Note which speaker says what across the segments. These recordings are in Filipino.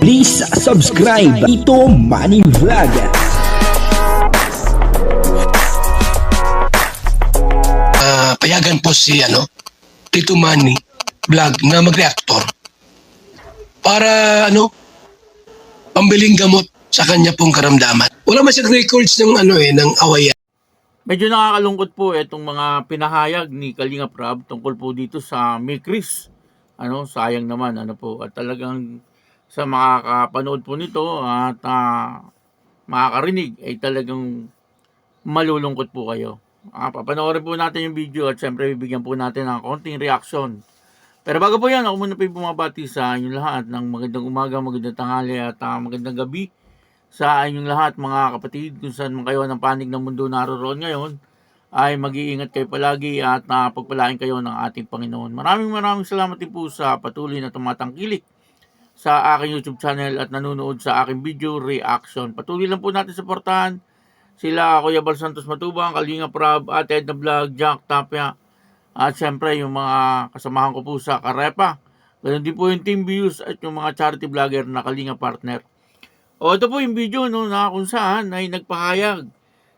Speaker 1: Please subscribe Ito Money Vlog.
Speaker 2: Ah, payagan po si ano, Tito Manny vlog na mag-reactor para ano, pambiling gamot sa kanya pong karamdaman. Wala man siyang records ng ano eh, ng awayan.
Speaker 3: Medyo nakakalungkot po itong mga pinahayag ni Kalinga Prab tungkol po dito sa Mikris. Ano, sayang naman ano po at talagang sa makakapanood po nito at ah, makakarinig ay talagang malulungkot po kayo. Ah, papanoorin po natin yung video at syempre bibigyan po natin ng konting reaction. Pero bago po yan, ako muna po yung bumabati sa inyong lahat ng magandang umaga, magandang tanghali at ah, magandang gabi sa inyong lahat mga kapatid kung saan man kayo ng panig ng mundo naroon ngayon ay mag-iingat kayo palagi at napagpalain kayo ng ating Panginoon. Maraming maraming salamat din po sa patuloy na tumatangkilik sa aking YouTube channel at nanonood sa aking video reaction. Patuloy lang po natin suportahan sila Kuya Bal Santos Matubang, Kalinga Prab, at Edna Vlog, Jack Tapia, at syempre yung mga kasamahan ko po sa Karepa. Ganun din po yung Team Views at yung mga charity vlogger na Kalinga Partner. O ito po yung video no, na kung saan ay nagpahayag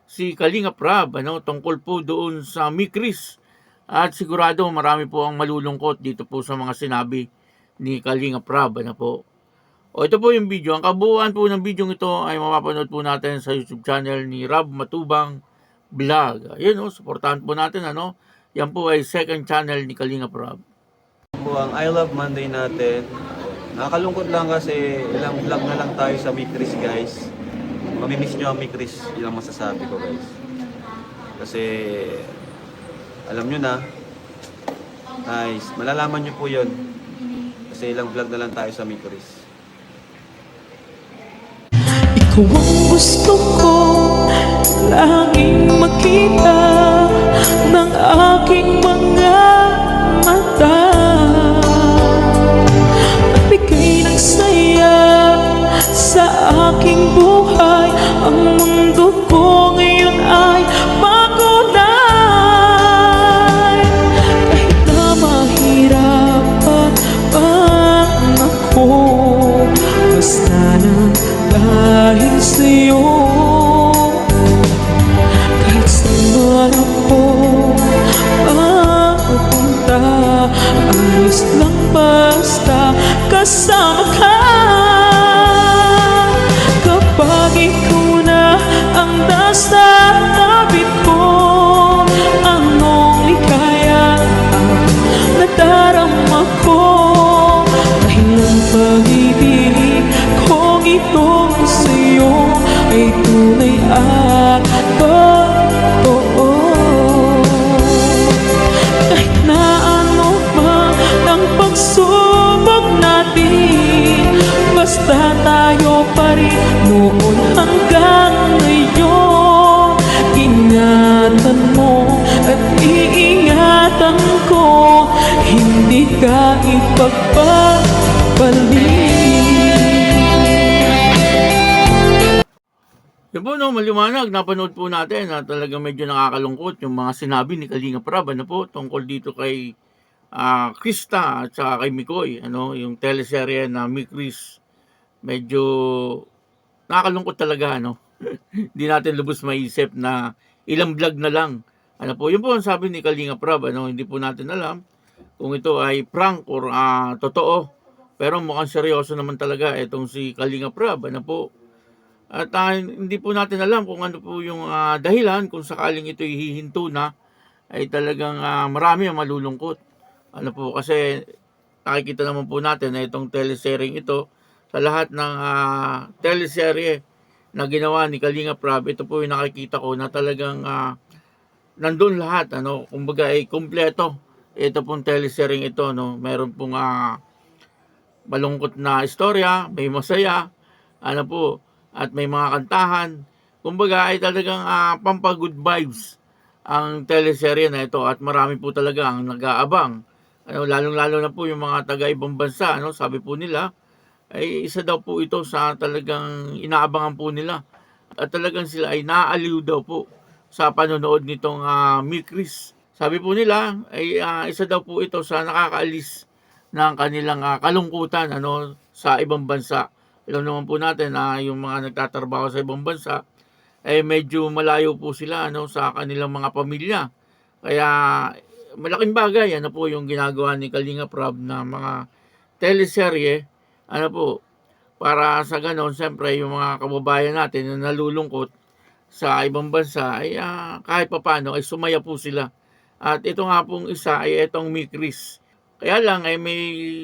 Speaker 3: si Kalinga Prab ano, tungkol po doon sa Mikris. At sigurado marami po ang malulungkot dito po sa mga sinabi ni Kalinga Prab. Ano po. O ito po yung video. Ang kabuuan po ng video ito ay mapapanood po natin sa YouTube channel ni Rab Matubang Vlog. Ayun o, supportahan po natin ano. Yan po ay second channel ni Kalinga Prab.
Speaker 4: po ang I Love Monday natin. Nakakalungkot lang kasi ilang vlog na lang tayo sa Mikris guys. Mamimiss nyo ang Mikris, yun ang masasabi ko guys. Kasi alam nyo na, guys, malalaman nyo po yun. Kasi ilang vlog na lang tayo sa Mikris.
Speaker 5: Ikaw ang gusto ko Laging makita Ng aking mga mata At bigay ng saya Sa aking buhay Ang mundo kasama ka Kapag ikaw na ang nasa tabi ko Anong likaya ang nadarama ko? Dahil ang pag-ibig kong ito sa'yo Ay tunay at totoo rin noon hanggang ngayon? Ingatan mo at iingatan ko Hindi ka ipagpapalit
Speaker 3: Yun po no, maliwanag, napanood po natin na talagang medyo nakakalungkot yung mga sinabi ni Kalinga Prab, ano po, tungkol dito kay ah, Krista at saka kay Mikoy, ano, yung teleserye na Mikris, medyo nakakalungkot talaga, ano. Hindi natin lubos maisip na ilang vlog na lang. Ano po, yun po ang sabi ni Kalinga Prab, ano, hindi po natin alam kung ito ay prank or ah, totoo. Pero mukhang seryoso naman talaga itong si Kalinga Prab, ano po. At ah, hindi po natin alam kung ano po yung ah, dahilan kung sakaling ito hihinto na ay talagang ah, marami ang malulungkot. Ano po kasi nakikita naman po natin na itong teleserye ito sa lahat ng ah, teleserye na ginawa ni Kalinga Prab, ito po yung nakikita ko na talagang ah, nandun lahat ano, kumbaga ay kumpleto. Ito pong teleserye ito no, meron pong ah, malungkot na istorya, may masaya, ano po, at may mga kantahan. Kumbaga ay talagang ah, pampa good vibes ang teleserye na ito at marami po talaga ang nag-aabang. Ano, lalong-lalo na po yung mga taga ibang bansa, ano, sabi po nila, ay isa daw po ito sa talagang inaabangan po nila. At talagang sila ay naaaliw daw po sa panonood nitong ah, Mikris. Sabi po nila ay ah, isa daw po ito sa nakakaalis ng kanilang ah, kalungkutan ano sa ibang bansa. Alam naman po natin na yung mga nagtatrabaho sa ibang bansa, eh medyo malayo po sila ano, sa kanilang mga pamilya. Kaya malaking bagay ano po yung ginagawa ni Kalinga Prab na mga teleserye ano po para sa ganon siyempre yung mga kababayan natin na nalulungkot sa ibang bansa ay ah, kahit papano ay sumaya po sila. At ito nga pong isa ay itong Mikris. Kaya lang ay may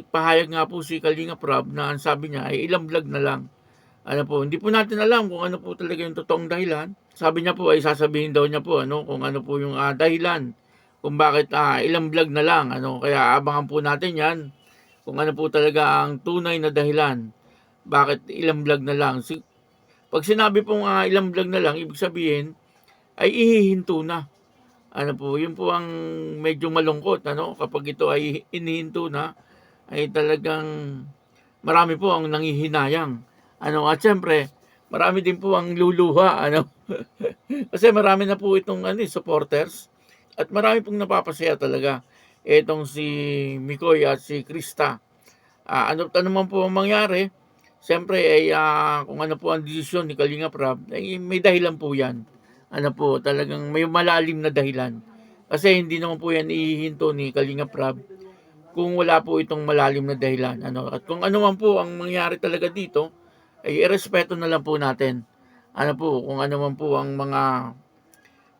Speaker 3: pahayag nga po si Kalinga Prab na ang sabi niya ay ilang vlog na lang. Ano po, hindi po natin alam kung ano po talaga yung totoong dahilan. Sabi niya po ay sasabihin daw niya po ano kung ano po yung ah, dahilan kung bakit ah, ilang vlog na lang ano kaya abangan po natin 'yan kung ano po talaga ang tunay na dahilan bakit ilang vlog na lang. Si, pag sinabi pong ah, ilang vlog na lang, ibig sabihin ay ihihinto na. Ano po, yun po ang medyo malungkot ano kapag ito ay inihinto na ay talagang marami po ang nangihinayang. Ano at syempre, marami din po ang luluha ano. Kasi marami na po itong ano, eh, supporters at marami pong napapasaya talaga itong si Mikoy at si Krista. Ah, ano pa naman po ang mangyari? Siyempre ay ah, kung ano po ang desisyon ni Kalinga Prab, ay may dahilan po 'yan. Ano po, talagang may malalim na dahilan. Kasi hindi naman po yan ihihinto ni Kalinga Prab kung wala po itong malalim na dahilan. Ano, at kung ano man po ang mangyari talaga dito, ay irespeto na lang po natin. Ano po, kung ano man po ang mga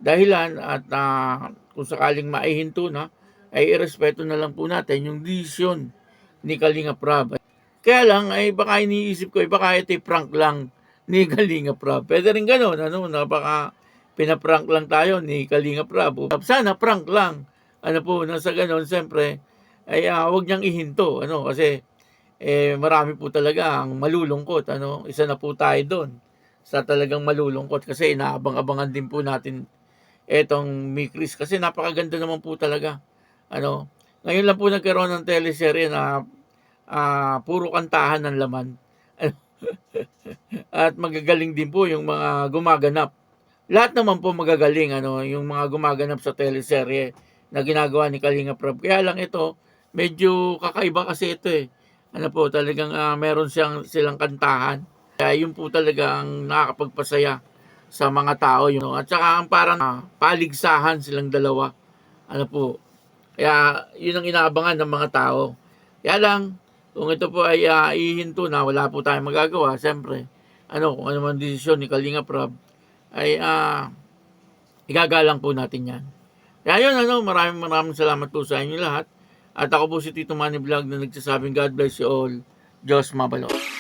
Speaker 3: dahilan at ah, kung sakaling maihinto na, ay irespeto na lang po natin yung desisyon ni Kalinga Prab. Kaya lang, ay baka iniisip ko, ay baka ito prank lang ni Kalinga Prab. Pwede rin ganun, ano, na baka pinaprank lang tayo ni Kalinga Prab. Sana prank lang. Ano po, nasa ganun, siyempre, ay ah, huwag niyang ihinto, ano, kasi eh, marami po talaga ang malulungkot, ano, isa na po tayo doon sa talagang malulungkot kasi inaabang-abangan din po natin etong Mikris kasi napakaganda naman po talaga. Ano, ngayon lang po nagkaroon ng teleserye na ah, puro kantahan ng laman. At magagaling din po yung mga gumaganap. Lahat naman po magagaling ano, yung mga gumaganap sa teleserye na ginagawa ni Kalinga Prab. Kaya lang ito, medyo kakaiba kasi ito eh. Ano po, talagang ah, meron siyang silang kantahan. Kaya yun po talaga ang nakakapagpasaya sa mga tao yun. At saka ang parang ah, paligsahan silang dalawa. Ano po. Kaya yun ang inaabangan ng mga tao. Kaya lang, kung ito po ay ah, ihinto na, wala po tayong magagawa, siyempre, ano, kung ano desisyon ni Kalinga Prab, ay ah, igagalang po natin yan. Kaya yun, ano, maraming maraming salamat po sa inyo lahat. At ako po si Tito Manny Vlog na nagsasabing God bless you all. Diyos mabalot.